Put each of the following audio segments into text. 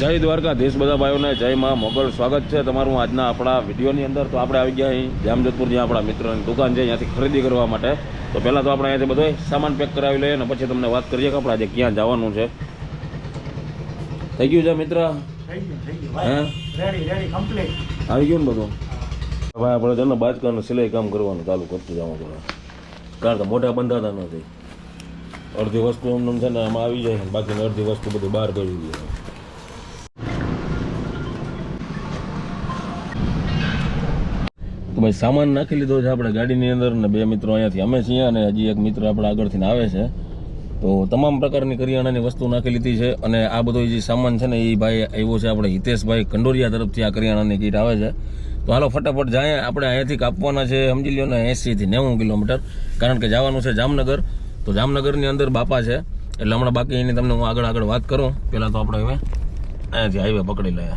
જય દ્વારકા દેશ બધા ભાઈઓને જય માં મોગલ. સ્વાગત છે તમારું આજના આપણા વિડીયોની અંદર. તો આપણે આવી ગયા અહીં જામજોધપુર જ્યાં આપણા મિત્રોની દુકાન છે ત્યાંથી ખરીદી કરવા માટે. તો પહેલાં તો આપણે અહીંયાથી બધો સામાન પેક કરાવી લઈએ અને પછી તમને વાત કરીએ કે આપણે આજે ક્યાં જવાનું છે. થઈ ગયું છે મિત્ર? આવી ગયું ને બધું? ભાઈ આપણે છે ને બાજકાનું સિલાઈ કામ કરવાનું ચાલુ કરતું જવાનું પડે કારણ કે મોઢા બંધાતા નથી. અડધી વસ્તુ એમને છે ને આમાં આવી જાય ને બાકીની અડધી વસ્તુ બધું બહાર કરી દઈએ ભાઈ સામાન નાખી લીધો છે આપણે ગાડીની અંદર ને બે મિત્રો અહીંયાથી અમે છીએ અને હજી એક મિત્ર આપણે આગળથી આવે છે. તો તમામ પ્રકારની કરિયાણાની વસ્તુ નાખી લીધી છે અને આ બધો જે સામાન છે ને એ ભાઈ આવ્યો છે આપણે હિતેશભાઈ કંડોરિયા તરફથી આ કરિયાણાની કીટ આવે છે. તો હાલો ફટાફટ જાય, આપણે અહીંયાથી કાપવાના છે, સમજી લો ને એંસીથી નેવું કિલોમીટર. કારણ કે જવાનું છે જામનગર. તો જામનગરની અંદર બાપા છે. એટલે હમણાં બાકી એની તમને હું આગળ આગળ વાત કરું. પહેલાં તો આપણે હવે અહીંયાથી હાઈવે પકડી લઈએ.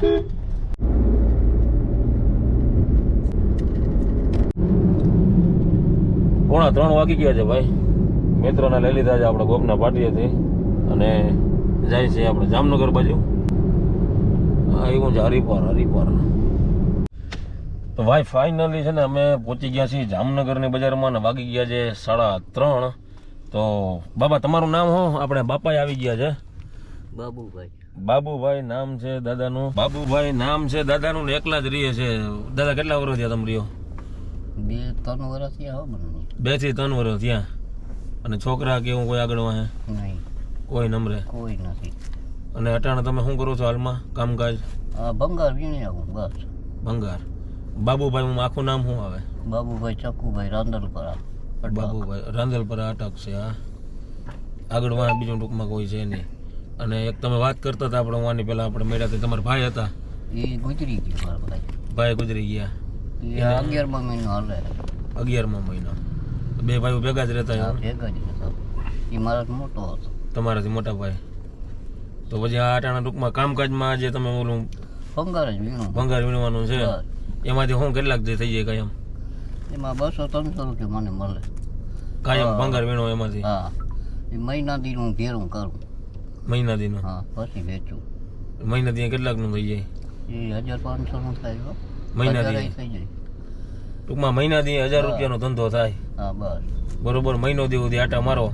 પોણા ત્રણ વાગી ગયા છે ભાઈ. મિત્રોને લઈ લીધા છે આપણે ગોપના પાટીએથી અને જાય છે આપણે જામનગર બાજુ. એવું છે હરિપાર હરિપર. તો ભાઈ ફાઇનલી છે ને અમે પહોંચી ગયા છીએ જામનગરની બજારમાં ને વાગી ગયા છે સાડા ત્રણ. તો બાબા તમારું નામ હો? આપણે બાપાએ આવી ગયા છે. બાબુભાઈ. બાબુભાઈ નામ છે દાદાનું. બાબુભાઈ નામ છે દાદાનું ને એકલા જ રહીએ છે દાદા કેટલા વર્ષ થયા તમે રહ્યો? બે ત્રણ વર્ષ થયા બેથી ત્રણ વર્ષ થયા. અને છોકરા કે એવું કોઈ આગળ વાહે? નહીં. કોઈ નમરે? કોઈ નથી. અને અટાણે તમે શું કરો છો હાલમાં? કામકાજ? બંગાળ વીણી આવું બસ. ભંગાર. બાબુભાઈ હું આખું નામ શું આવે? બાબુભાઈ ચકુભાઈ રાંદલપરા બાબુભાઈ રાંદલપરા અટક છે હા? આગળ વાહ બીજું ટૂંકમાં કોઈ છે નહીં. અને એક તમે વાત કરતા હતા આપણે વાની પહેલા આપણે મેળ્યા તમારા ભાઈ હતા? એ ગુજરી ગયા ભાઈ ગુજરી ગયા. અગિયારમાં મહિનો હાલે. અગિયારમાં મહિનો. બે ભાઈઓ ભેગા જ રહેતા ભેગા જ રહેતા એ મારા મોટો હતો. તમારાથી મોટા ભાઈ. તો પછી આ અટાણા ટૂંકમાં કામકાજમાં જે તમે ઓલું ભંગાર જ વીણું. ભંગાર વીણવાનું છે. એમાંથી હું કેટલાક જે થઈ જાય કાયમ? એમાં બસો ત્રણસો રૂપિયા મને મળે. કાયમ ભંગાર વીણો એમાંથી? હા. એ મહિના દી હું ભેરું કરું. મહિના દિન? હા પછી વેચું. મહિના દી કેટલાકનું થઈ જાય? એ હજાર પાંચસો નું થાય. મહિના ટૂંકમાં મહિના દી હજાર રૂપિયાનો ધંધો થાય. બરોબર મહિનો દી સુધી આટા મારો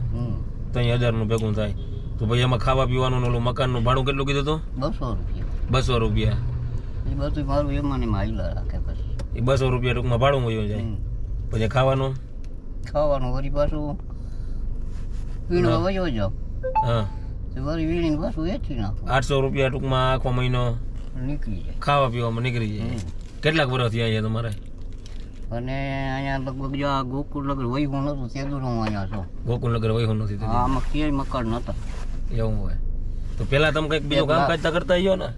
તો અહીં હજારનું ભેગું થાય. તો ભાઈ એમાં ખાવા પીવાનું ને ઓલું મકાનનું ભાડું કેટલું કીધું હતું બસો રૂપિયા. બસો રૂપિયા. એ બધું મારું એમાં માયલા રાખે પછી. એ બસો રૂપિયા ટૂંકમાં ભાડું વયું જાય. પછી ખાવાનું? ખાવાનું વળી પાછું વયો હા. વળી વીણીને પાછું વેચી નાખું. આઠસો રૂપિયા ટૂંકમાં આખો મહિનો નીકળી જાય. ખાવા પીવામાં નીકળી જાય. કેટલાક વર્ષ થયા અહીંયા તમારે? અને અહીંયા લગભગ જો આ ગોકુળ નગર વહી નતું દૂર હું અહીંયા છું. ગોકુલનગર વહી નથી હા આમાં ક્યાંય મકાન નતા. એવું હોય. તો પેલા તમે કંઈક બીજું કામકાજ તો કરતા આવ્યો ને?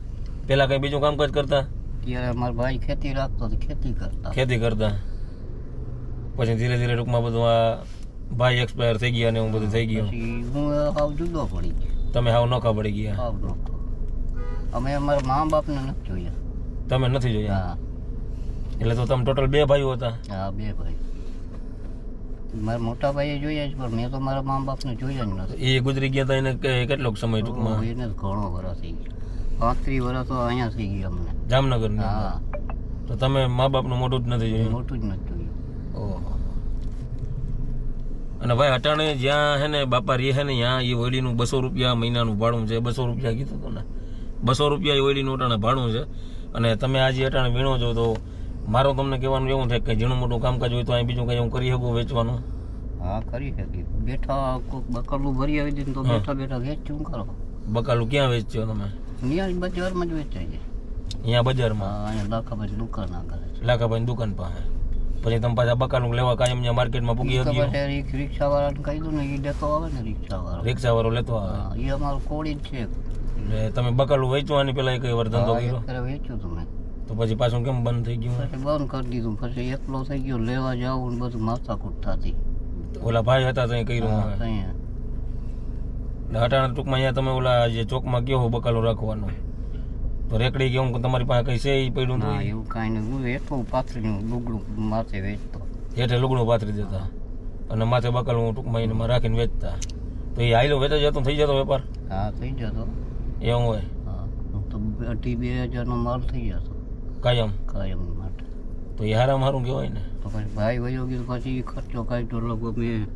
પેલા કઈ બીજું કામકાજ કરતા? ત્યારે મારો ભાઈ ખેતી રાખતો તો ખેતી કરતા. ખેતી કરતા. પછી ધીરે ધીરે ટૂંકમાં બધું આ ભાઈ એક્સપાયર થઈ ગયા ને હું બધું થઈ ગયો. હું હાવ જુદો પડી ગયો. તમે હાવ નોખા પડી ગયા. હાવ નોખા. અમે અમારા મા બાપને નથી જોયા. તમે નથી જોયા? હા. એટલે તો તમે ટોટલ બે ભાઈઓ હતા. હા બે ભાઈ. મારા મોટા ભાઈએ જોયા જ પણ મેં તો મારા મા બાપને જોયા જ નથી. એ ગુજરી ગયા હતા એને કેટલોક સમય ટૂંકમાં? એને ઘણો વરસ થઈ ગયો. પાંત્રીસ વર્ષ તો અહીંયા થઈ ગયા અમને. જામનગર હા. તો તમે મા બાપનું મોટું જ નથી જોયું? મોટું જ નથી જોયું. ઓહો. અને ભાઈ અટાણે જ્યાં હે ને બાપા રે છે ને ત્યાં એ ઓયડીનું બસો રૂપિયા મહિનાનું ભાડું છે. બસો રૂપિયા કીધું હતું ને? બસો રૂપિયા એ ઓયડીનું અટાણે ભાડું છે. અને તમે આજે અટાણે વીણો છો તો મારો તમને કહેવાનું એવું થાય કે ઝીણું મોટું કામકાજ હોય તો અહીં બીજું કંઈ હું કરી શકું વેચવાનું? હા કરી શકી બેઠા કોઈક બકાલું ભરી આવી દે તો બેઠા બેઠા વેચું કરો? બકાલું ક્યાં વેચ્યો તમે? ન્યાય બજારમાં જ વેચાય છે. અહીંયા બજારમાં? અહીંયા લાખાભાઈ દુકાન આગળ છે લાખાભાઈ દુકાન પાસે. પછી તમે પાછા બકાલું લેવા કાયમ ત્યાં માર્કેટમાં પૂગી હતી રિક્ષા પછી કહી દઉં ને એ લેતો આવે ને રિક્ષા રિક્ષા વાળો લેતો આવે? એ અમારું કોળી જ છે. એટલે તમે બકાલું વેચવાની પેલા કઈ વાર ધંધો કર્યો? એક વેચ્યું હતું મેં. તો પછી પાછું કેમ બંધ થઈ ગયું? પછી બંધ કરી દીધું. પછી એકલો થઈ ગયો લેવા જાવ ને બધું માથાકૂટ થતી. ઓલા ભાઈ હતા તો કર્યું હા, અટાણા ટૂંકમાં અહીંયા તમે ઓલા જે ચોકમાં ગયો હો બકાલો રાખવાનો. તો રેકડી કે તમારી પાસે કઈ છે એ પડ્યું ના એવું કાંઈ નહીં. હું એટલું પાથરીનું લુગડું માથે વેચતો. હેઠે લુગડું પાથરી દેતા. અને માથે બકાલું ટૂંકમાં એને રાખીને વેચતા. તો એ આયલો વેચાઈ જતો થઈ જતો વેપાર? હા થઈ જતો. એવું હોય. હા તો અઢી બે હજારનો માલ થઈ જતો. કાયમ. કાયમ માટે. તો એ હારામ હારું કહેવાય ને. તો પછી ભાઈ વયો ગયો પછી ખર્ચો કાઢ્યો. લગભગ મેં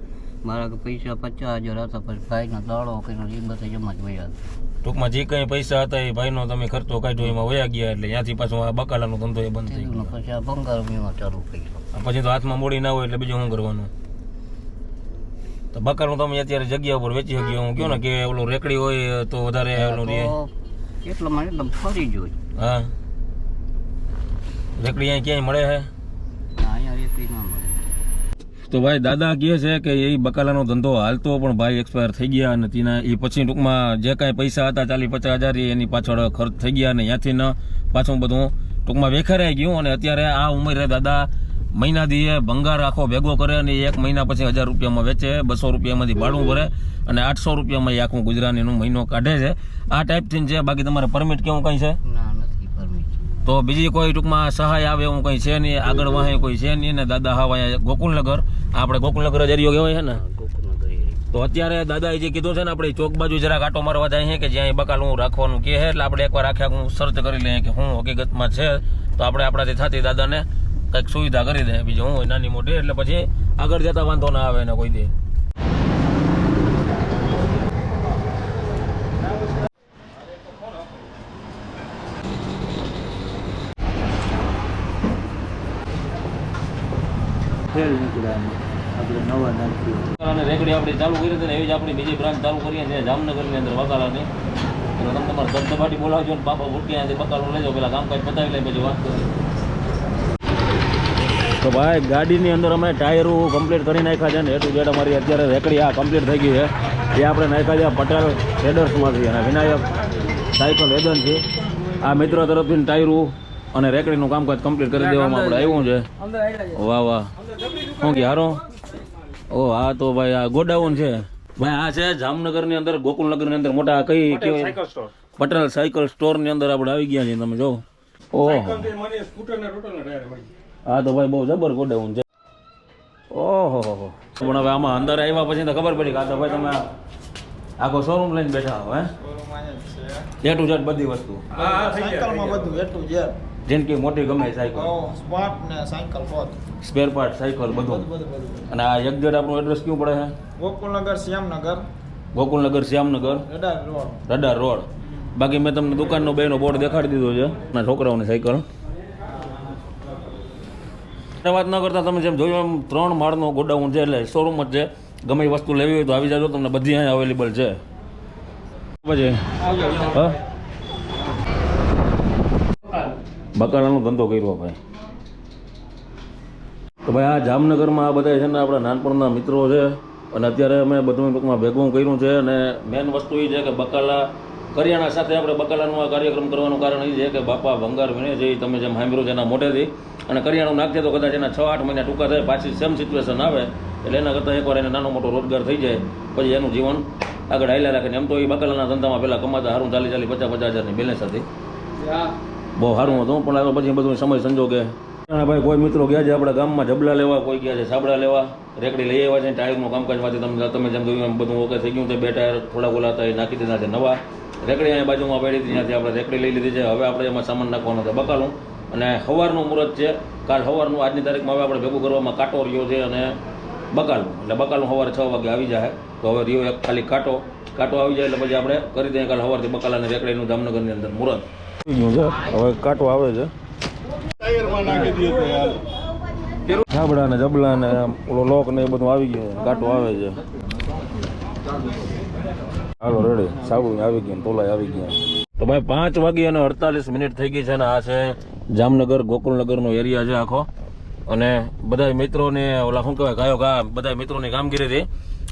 મારા પૈસા પચાસ હજાર હતા પછી ભાઈનો દાડો કર્યો એ બધા જમા જ વયા ટૂંકમાં જે કંઈ પૈસા હતા એ ભાઈનો તમે ખર્ચો કાઢ્યો એમાં વયા ગયા એટલે ત્યાંથી પાછું આ બકાલાનો ધંધો એ બંધ થઈ ગયો. પછી આ ભંગાર વીમા ચાલુ કર્યો. પછી તો હાથમાં મૂડી ના હોય એટલે બીજું શું કરવાનું? તો બકાલું તમે અત્યારે જગ્યા ઉપર વેચી શક્યો હું કહું ને કે ઓલું રેકડી હોય તો વધારે ઓલું રહે એટલા માટે ફરી જોઈ હા. રેકડી અહીં ક્યાંય મળે છે તો ભાઈ દાદા કહે છે કે એ બકાલાનો ધંધો હાલતો પણ ભાઈ એક્સપાયર થઈ ગયા અને તેના એ પછી ટૂંકમાં જે કાંઈ પૈસા હતા ચાલીસ પચાસ હજાર એ એની પાછળ ખર્ચ થઈ ગયા અને ત્યાંથી ન પાછું બધું ટૂંકમાં વેખારાઈ ગયું અને અત્યારે આ ઉંમરે દાદા મહિના દીએ ભંગાર આખો ભેગો કરે અને એક મહિના પછી હજાર રૂપિયામાં વેચે બસો રૂપિયામાંથી ભાડું ભરે અને આઠસો રૂપિયામાં એ આખું ગુજરાતીનું મહિનો કાઢે છે. આ ટાઈપથી છે બાકી તમારે પરમિટ કેવું કંઈ છે? તો બીજી કોઈ ટૂંકમાં સહાય આવે એવું કંઈ છે નહીં આગળ વાહે કોઈ છે નહીં. ને દાદા હા અહીંયા ગોકુલનગર આપણે ગોકુલનગર જ એરિયો કહેવાય છે ને. તો અત્યારે દાદાએ જે કીધું છે ને આપણે ચોક બાજુ જરાક આટો મારવા જાય છે કે જ્યાં બકાલું રાખવાનું કે છે એટલે આપણે એકવાર આખે હું સર્ચ કરી લઈએ કે શું હકીકતમાં છે. તો આપણે આપણાથી થતી દાદાને કંઈક સુવિધા કરી દે. બીજું હું નાની મોટી એટલે પછી આગળ જતા વાંધો ના આવે ને કોઈ દે. અને રેકડી આપણે ચાલુ કરી હતી એવી જ આપણી બીજી બ્રાન્ચ ચાલુ કરીએ છીએ, જામનગરની અંદર વકાલાની એટલે તમે તમારે ધબધબાટી બોલાવજો ને પાપા ભૂટકી બકાલું લેજો, પેલા કામકાજ પતાવી લે, પછી વાત તો ભાઈ, ગાડીની અંદર અમે ટાયરો કમ્પ્લીટ કરી નાખ્યા છે ને એ ટુ અમારી અત્યારે રેકડી આ કમ્પ્લીટ થઈ ગઈ છે. એ આપણે નાખ્યા છે પટેલ ટ્રેડર્સમાંથી અને વિનાયક સાયકલ એજન્સી આ મિત્ર તરફથી ટાયરો અને રેકડીનું કામકાજ કમ્પ્લીટ કરી દેવામાં આપણે આવ્યું છે. વાહ વાહ. શું કે હારો? ઓ હા તો ભાઈ આ ગોડાઉન છે. ભાઈ આ છે જામનગરની અંદર ગોકુલનગરની અંદર મોટા કઈ કેવાય પટેલ સાયકલ સ્ટોર. ની અંદર આપણે આવી ગયા છીએ તમે જો. ઓહો. હા તો ભાઈ બહુ જબર ગોડાઉન છે. ઓહો હો હો. પણ હવે આમાં અંદર આવ્યા પછી તો ખબર પડી કે આ તો ભાઈ તમે આખો શોરૂમ લઈને બેઠા હો હે? એ ટુ ઝેડ બધી વસ્તુ. સાયકલમાં બધું એટલું છે જેનકી મોટી ગમે સાયકલ. ને સ્પેર પાર્ટ સાયકલ બધું અને આ એક્ઝેટ આપણું એડ્રેસ કયું પડે છે? Gokulnagar Shyamnagar. Gokulnagar Shyamnagar. Radar road. Radar road. બાકી મેં તમને દુકાનનો બેનો બોર્ડ દેખાડી દીધો છે ના છોકરાઓની સાયકલ. એ વાત ન કરતા તમે જેમ જોયું એમ ત્રણ માળનો ગોડાઉન છે એટલે શોરૂમ જ છે. ગમે એ વસ્તુ લેવી હોય તો આવી જાજો તમને બધી અહીંયા અવેલેબલ છે. પછી હા? બકાલાનો ધંધો કર્યો ભાઈ. તો ભાઈ આ જામનગરમાં આ બધા છે ને આપણા નાનપણના મિત્રો છે અને અત્યારે અમે બધું ટૂંકમાં ભેગું કર્યું છે અને મેન વસ્તુ એ છે કે બકાલા કરિયાણા સાથે આપણે બકાલાનું આ કાર્યક્રમ કરવાનું કારણ એ છે કે બાપા ભંગાર વીણે છે તમે જેમ સાંભળ્યું છે એના મોટેથી અને કરિયાણું નાખીએ તો કદાચ એના છ આઠ મહિના ટૂંકા થાય, પાછી સેમ સિચ્યુએશન આવે, એટલે એના કરતાં એકવાર એને નાનો મોટો રોજગાર થઈ જાય, પછી એનું જીવન આગળ હાલ્યા રાખે. એમ તો એ બકાલાના ધંધામાં પહેલાં કમાતા સારું ચાલી ચાલી પચાસ પચાસ હજારની બેલેન્સ હતી. બહુ સારું હતું, પણ આ તો પછી બધું સમય સંજોગે. ભાઈ કોઈ મિત્રો ગયા છે આપણા ગામમાં, જબલા લેવા, કોઈ ગયા છે સાબડા લેવા, રેકડી લઈ આવ્યા છે ટાયરનું કામકાજમાંથી તમે તમે જેમ જોયું એમ બધું ઓકે થઈ ગયું છે, બે ટાયર થોડા ઓલા હતા, એ નાખી દીધા છે નવા. રેકડી અહીંયા બાજુમાં પડી હતી, ત્યાંથી આપણે રેકડી લઈ લીધી છે. હવે આપણે એમાં સામાન નાખવાનો છે, બકાલું. અને સવારનું મુહૂર્ત છે, કાલ સવારનું આજની તારીખમાં હવે આપણે ભેગું કરવામાં કાંટો રહ્યો છે અને બકાલું. એટલે બકાલું સવારે છ વાગે આવી જાય. તો હવે રહ્યો એક ખાલી કાંટો. કાંટો આવી જાય એટલે પછી આપણે કરી દઈએ કાલ સવારથી અને રેકડીનું જામનગરની અંદર મુહૂર્ત હવે કાંટો આવે છે. ધાબડા ને જબલા ને ઓલો લોક ને એ બધું આવી ગયું કાંટો આવે છે. હાલો રેડી સાબુ આવી ગયું તોલાય આવી ગયા તો ભાઈ, પાંચ વાગી અને અડતાલીસ મિનિટ થઈ ગઈ છે ને આ છે જામનગર ગોકુળનગરનો એરિયા છે આખો. અને બધા મિત્રોને, ઓલા શું કહેવાય, ગાયો ગા બધા મિત્રોની કામગીરીથી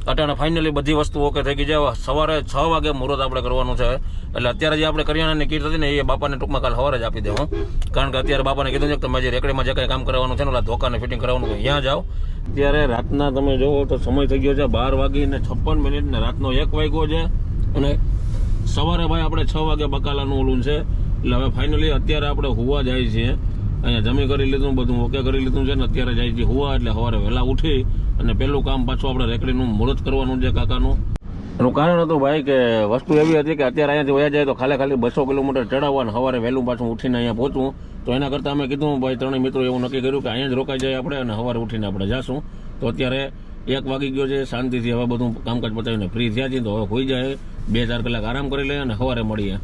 અટાણે ફાઇનલી બધી વસ્તુ ઓકે થઈ ગઈ છે. સવારે છ વાગે મુહૂર્ત આપણે કરવાનું છે. એટલે અત્યારે જે આપણે કરિયાણાની કીટ હતી ને, એ બાપાને ટૂંકમાં કાલ સવારે જ આપી દેવું કારણ કે અત્યારે બાપાને કીધું છે કે તમે જે રેકડીમાં જે કંઈ કામ કરવાનું છે ને ધોકાને ફિટિંગ કરવાનું ત્યાં જાઓ. ત્યારે રાતના તમે જોવો તો સમય થઈ ગયો છે બાર વાગીને છપ્પન મિનિટ ને રાતનો એક વાગ્યો છે. અને સવારે ભાઈ આપણે છ વાગે બકાલાનું ઓલું છે. એટલે હવે ફાઇનલી અત્યારે આપણે હોવા જાય છીએ. અહીંયા જમી કરી લીધું, બધું ઓકે કરી લીધું છે ને અત્યારે જાય છે હોવા, એટલે સવારે વહેલા ઉઠી અને પહેલું કામ પાછું આપણે રેકડીનું મુહૂર્ત કરવાનું છે કાકાનું. એનું કારણ હતું ભાઈ કે વસ્તુ એવી હતી કે અત્યારે અહીંયાથી વયા જાય તો ખાલી ખાલી બસો કિલોમીટર ચડાવવા અને સવારે વહેલું પાછું ઉઠીને અહીંયા પહોંચવું. તો એના કરતાં અમે કીધું, ભાઈ ત્રણેય મિત્રો એવું નક્કી કર્યું કે અહીંયા જ રોકાઈ જાય આપણે અને સવારે ઉઠીને આપણે જાશું. તો અત્યારે એક વાગી ગયો છે, શાંતિથી હવે બધું કામકાજ પતાવીને ફ્રી થયા છીએ, તો હવે હોઈ જાય, બે ચાર કલાક આરામ કરી લઈએ અને સવારે મળીએ.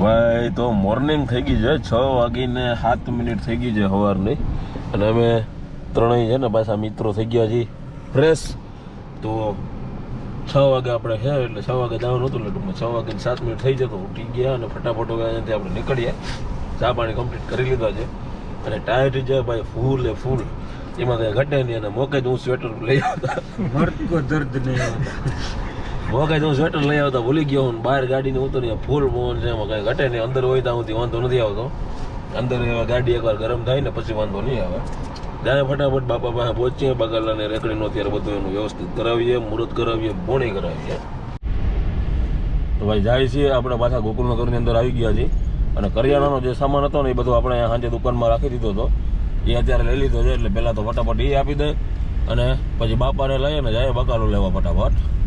ભાઈ, તો મોર્નિંગ થઈ ગઈ છે, છ વાગીને સાત મિનિટ થઈ ગઈ છે સવારની અને અમે ત્રણેય છે ને પાછા મિત્રો થઈ ગયા છીએ ફ્રેશ તો છ વાગે આપણે છે, એટલે છ વાગે જવાનું હતું એટલે છ વાગે સાત મિનિટ થઈ જતો. ઉઠી ગયા અને ફટાફટ હવે અહીંયાથી આપણે નીકળીએ. ચા પાણી કમ્પ્લીટ કરી લીધા છે. અને ટાયર છે ભાઈ ફૂલ એ ફૂલ એમાં કંઈ ઘટે નહીં અને મોકે જ હું સ્વેટર લઈ આવતા મોકે જ હું સ્વેટર લઈ આવતા ભૂલી ગયો હું બહાર ગાડીને ઉતરી ફૂલ પવન છે એમાં કાંઈ ઘટે નહીં. અંદર હોય ત્યાં સુધી વાંધો નથી આવતો. અંદર ગાડી એકવાર ગરમ થાય ને પછી વાંધો નહીં આવે. ત્યારે ફટાફટ બાપા પાસે પહોંચીએ, બગાલાને રેકડીનો અત્યારે બધું એનું વ્યવસ્થિત કરાવીએ મુહૂર્ત કરાવીએ, બોણી કરાવીએ. તો ભાઈ જાય છીએ આપણે પાછા ગોકુલનગરની અંદર આવી ગયા છીએ. અને કરિયાણાનો જે સામાન હતો ને એ બધું આપણે સાંજે દુકાનમાં રાખી દીધો હતો. એ અત્યારે લઈ લીધો છે, એટલે પહેલાં તો ફટાફટ એ આપી દે. અને પછી બાપાને લઈએ ને જાય બકાલો લેવા ફટાફટ.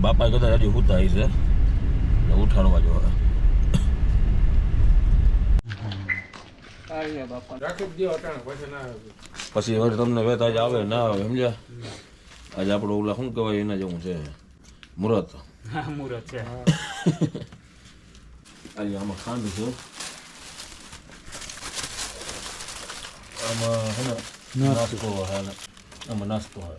બાપા કદાચ હજી ઉતા છે ને ઉઠાડવા જો પછી હવે તમને વેત આજે આવે ના આવે સમજ્યા? આજે આપણે ઓલા શું કહેવાય એના જેવું છે. મુહૂર્ત મુહૂર્ત છે. આજે આમાં ખાંડ છે. આમાં હે ને નાસ્તો હે ને આમાં નાસ્તો હે.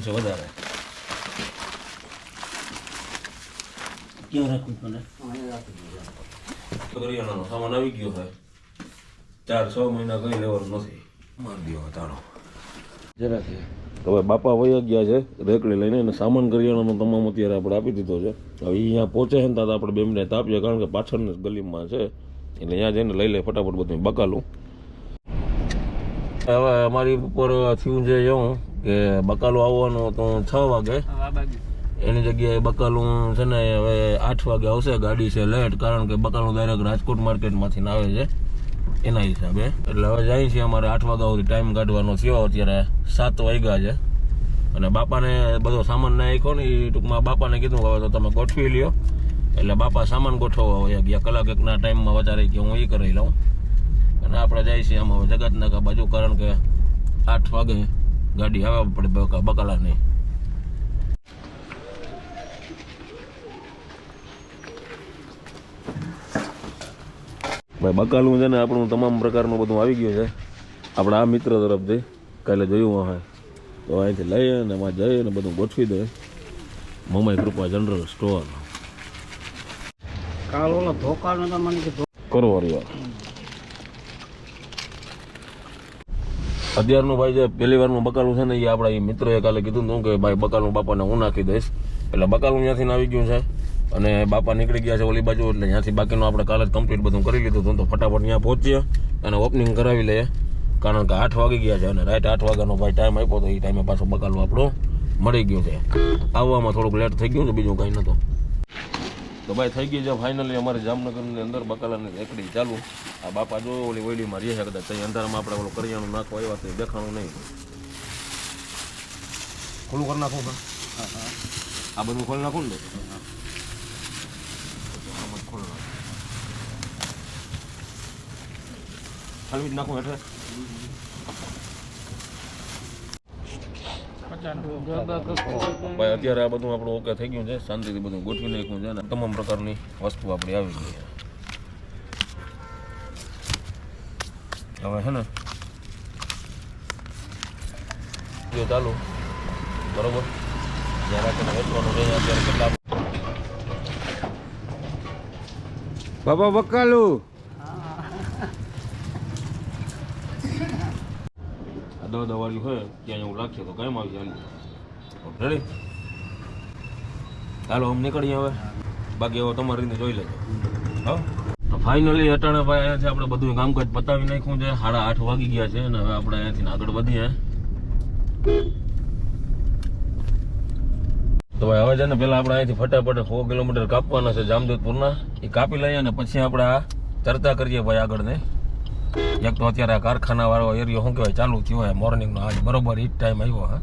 છે વધારે ક્યાં રાખું કરિયાણાનો સામાન આવી ગયો છે ચાર છ મહિના કઈ લેવાનું નથી મારી દો તારો જરાથી હવે બાપા વયા ગયા છે રેકડી લઈને અને સામાન કરિયાણાનો તમામ અત્યારે આપણે આપી દીધો છે હવે અહીંયા પહોંચે છે ને. ત્યાં આપણે બે મિનિટ આપીએ કારણ કે પાછળની ગલીમાં છે એટલે અહીંયા જઈને લઈ લે ફટાફટ બધું બકાલું હવે અમારી ઉપર થયું છે એવું કે બકાલું આવવાનું તો છ વાગે. એની જગ્યાએ બકાલું છે ને હવે આઠ વાગે આવશે. ગાડી છે લેટ કારણ કે બકાલું ડાયરેક્ટ રાજકોટ માર્કેટમાંથી આવે છે. એના હિસાબે. એટલે હવે જાય છે અમારે આઠ વાગ્યા સુધી ટાઈમ કાઢવાનો થયો. અત્યારે સાત વાગ્યા છે. અને બાપાને બધો સામાન નાખ્યો ને એ ટૂંકમાં બાપાને કીધું હવે તો તમે ગોઠવી લ્યો. એટલે બાપા સામાન ગોઠવવા હોય ગયા. કલાક એકના ટાઈમમાં વધારે કે હું એ કરી લઉં. અને આપણે જઈએ છીએ આમ જગતનગર બાજુ કારણ કે આઠ વાગે ગાડી આવે પડે બકા- બકાલાની. ભાઈ બકાલું છે ને આપણું તમામ પ્રકારનું બધું આવી ગયું છે. આપણા આ મિત્ર તરફથી કાલે જોયું હા તો અહીંથી લઈએ ને એમાં જઈએ ને બધું ગોઠવી દે. મમાઈ કૃપા જનરલ સ્ટોર. કાલ ઓલો ધોકાનો તો મને કરો યાર અત્યારનું ભાઈ જે પહેલી વારનું બકાલું છે ને એ આપણા એ મિત્રએ કાલે કીધું હતું કે ભાઈ બકાલું બાપાને હું નાખી દઈશ. એટલે બકાલું ત્યાંથી આવી ગયું છે અને બાપા નીકળી ગયા છે ઓલી બાજુ, એટલે ત્યાંથી બાકીનું આપણે કાલે જ કમ્પ્લીટ બધું કરી લીધું હતું. તો ફટાફટ ત્યાં પહોંચીએ અને ઓપનિંગ કરાવી લઈએ. કારણ કે આઠ વાગી ગયા છે અને રાઈટ આઠ વાગ્યાનો ભાઈ ટાઈમ આપ્યો તો એ ટાઈમે પાછો બકાલું આપણું મળી ગયું છે. આવવામાં થોડુંક લેટ થઈ ગયું છે બીજું કંઈ નહોતું. તો ભાઈ થઈ ગઈ છે ફાઇનલી અમારે જામનગરની અંદર બકાલાની રેકડી ચાલુ. આ બાપા જો ઓલી ઓઈલીમાં રહે છે કદાચ. ત્યાં અંધારામાં આપણે ઓલું કરિયાણું નાખવા આવ્યા તો દેખાણું નહીં. ખુલ્લું કરી નાખું હા આ બધું ખોલી નાખું ને ખોલી નાખું. એટલે ભાઈ, અત્યારે આ બધું આપણું ઓકે થઈ ગયું છે. શાંતિથી બધું ગોઠવી નાખ્યું છે તમામ પ્રકારની વસ્તુ આપણી આવી ગઈ છે. હવે હે ને જો ચાલુ. બરોબર? જ્યાં રાખીને વેચવાનું છે અત્યારે બાબા બકાલુ દવા દવાળી હોય, ત્યાં એવું લાગશે તો કાંઈ આવી જાય રેડી હાલો આમ નીકળીએ હવે. બાકી હવે તમારી રીતે જોઈ લેજો. હા? ફાઇનલી અટાણે ભાઈ અહીંયાથી આપણે બધું કામકાજ પતાવી નાખ્યું છે. સાડા આઠ વાગી ગયા છે અને હવે આપણે અહીંયાથી આગળ વધીએ. તો ભાઈ, હવે છે ને પેલા આપણે અહીંથી ફટાફટ સો કિલોમીટર કાપવાના છે જામજોધપુરના. એ કાપી લઈએ અને પછી આપણે ચર્ચા કરીએ ભાઈ આગળ ને એક તો અત્યારે આ કારખાના વાળો એરિયો શું કહેવાય, ચાલુ થયો હોય મોર્નિંગનો આજ બરોબર ઈ ટાઈમ આવ્યો, હા.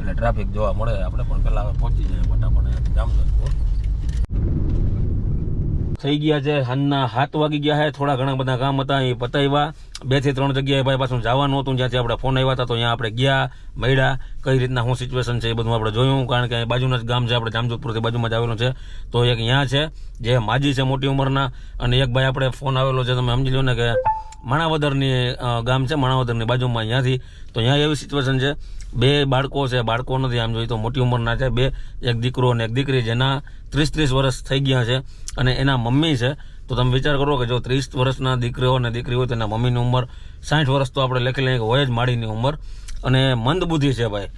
એટલે ટ્રાફિક જોવા મળે આપણે, પણ પહેલાં પહોંચી જાય, ફટાફટ જામનગર. થઈ ગયા છે. હાલના હાથ વાગી ગયા છે. થોડા ઘણા બધા કામ હતા, એ પતાવ્યા. બેથી ત્રણ જગ્યાએ ભાઈ પાછું જવાનું હતું. જ્યાંથી આપણે ફોન આવ્યા હતા, તો ત્યાં આપણે ગયા, મળ્યા. કઈ રીતના શું સિચ્યુએશન છે એ બધું આપણે જોયું. કારણ કે બાજુના જ ગામ છે આપણે જામજોધપુરથી બાજુમાં જ આવેલું છે. તો એક અહીંયા છે, જે માજી છે મોટી ઉંમરના. અને એક ભાઈ આપણે ફોન આવેલો છે, તમે સમજી લો ને કે માણાવદરની ગામ છે, માણાવદરની બાજુમાં અહીંયાથી. તો અહીંયા એવી સિચ્યુએશન છે. બે બાળકો છે, બાળકો નથી આમ જોઈએ તો મોટી ઉંમરના છે. બે, એક દીકરો અને એક દીકરી, જેના ત્રીસ ત્રીસ વર્ષ થઈ ગયા છે અને એના મમ્મી છે, તો તમે વિચાર કરો કે જો ત્રીસ વર્ષના દીકરીઓ અને દીકરી હોય તો એના મમ્મીની ઉંમર સાઠ વર્ષ તો આપણે લખી લઈએ કે હોય જ માડીની ઉંમર. અને મંદ બુદ્ધિ છે ભાઈ.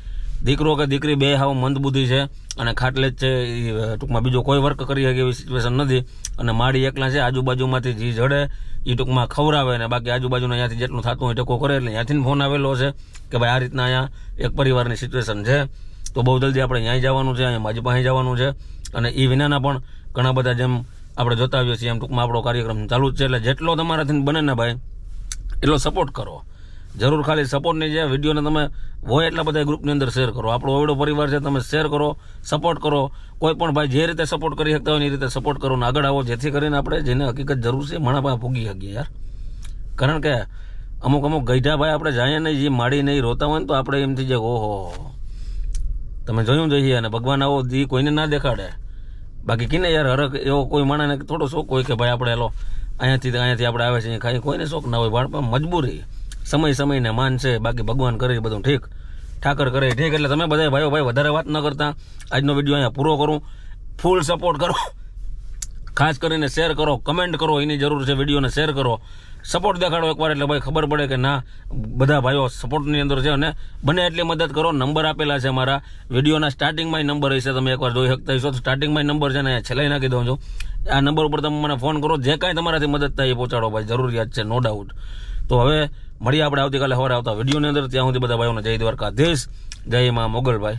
દીકરો કે દીકરી બે હાવ મંદ બુદ્ધિ છે અને ખાટલે જ છે, એ ટૂંકમાં બીજો કોઈ વર્ક કરી શકે એવી સિચ્યુએશન નથી. અને માડી એકલા છે, આજુબાજુમાંથી જે જડે એ ટૂંકમાં ખવડાવે ને બાકી આજુબાજુના અહીંયાથી જેટલું થતું હોય ટકો કરે એટલે ત્યાંથી ફોન આવેલો છે કે ભાઈ આ રીતના અહીંયા એક પરિવારની સિચ્યુએશન છે. તો બહુ જલ્દી આપણે અહીંયા જવાનું છે, અહીંયા માજી પાસે જવાનું છે. અને એ વિનાના પણ ઘણા બધા જેમ આપણે જોતા આવીએ છીએ એમ ટૂંકમાં આપણો કાર્યક્રમ ચાલુ જ છે એટલે જેટલો તમારાથી બને ને ભાઈ, એટલો સપોર્ટ કરો. જરૂર ખાલી સપોર્ટની જે વિડીયોને તમે હોય એટલા બધા ગ્રુપની અંદર શેર કરો. આપણો ઓવડો પરિવાર છે તમે શેર કરો સપોર્ટ કરો. કોઈ પણ ભાઈ જે રીતે સપોર્ટ કરી શકતા હોય એ રીતે સપોર્ટ કરો ને આગળ આવો. જેથી કરીને આપણે જેને હકીકત જરૂર છે માણા ભાઈ ભૂગી શકીએ યાર. કારણ કે અમુક અમુક ગઈઢા ભાઈ આપણે જાય નહીં, જે માડી નહીં, રોતા હોય ને તો આપણે એમથી જે ઓહો. તમે જોયું જોઈએ અને ભગવાન આવો દી કોઈને ના દેખાડે. બાકી કિને યાર હરક એવો કોઈ માણસને થોડો શોખ હોય કે ભાઈ આપણે એલો અહીંયાથી અહીંયાથી આપણે આવે છે ખાઈ કોઈને શોખ ના હોય, બાળપણ મજબૂરી. સમય સમયને માન છે, બાકી ભગવાન કરે બધું ઠીક. ઠાકર કરે ઠીક, એટલે તમે બધા ભાઈઓ ભાઈ વધારે વાત ન કરતા. આજનો વીડિયો અહીંયા પૂરો કરું. ફૂલ સપોર્ટ કરો. ખાસ કરીને શેર કરો કમેન્ટ કરો, એની જરૂર છે વિડીયોને શેર કરો. સપોર્ટ દેખાડો એકવાર, એટલે ભાઈ ખબર પડે કે ના, બધા ભાઈઓ સપોર્ટની અંદર છે અને બને એટલી મદદ કરો. નંબર આપેલા છે મારા. વિડીયોના સ્ટાર્ટિંગમાં નંબર હશે, તમે એકવાર જોઈ શકતા હશો. તો સ્ટાર્ટિંગમાં નંબર છે ને છેલ્લાઈ છેલ્લે નાખી દઉં છું. આ નંબર ઉપર તમે મને ફોન કરો. જે કાંઈ તમારાથી મદદ થાય એ પહોંચાડો ભાઈ, જરૂરિયાત છે નો ડાઉટ તો હવે મળીએ આપણે આવતીકાલે સવારે આવતા વિડીયોની અંદર. ત્યાં સુધી બધા ભાઈઓને જય દ્વારકાધીશ. જય માં મોગલભાઈ.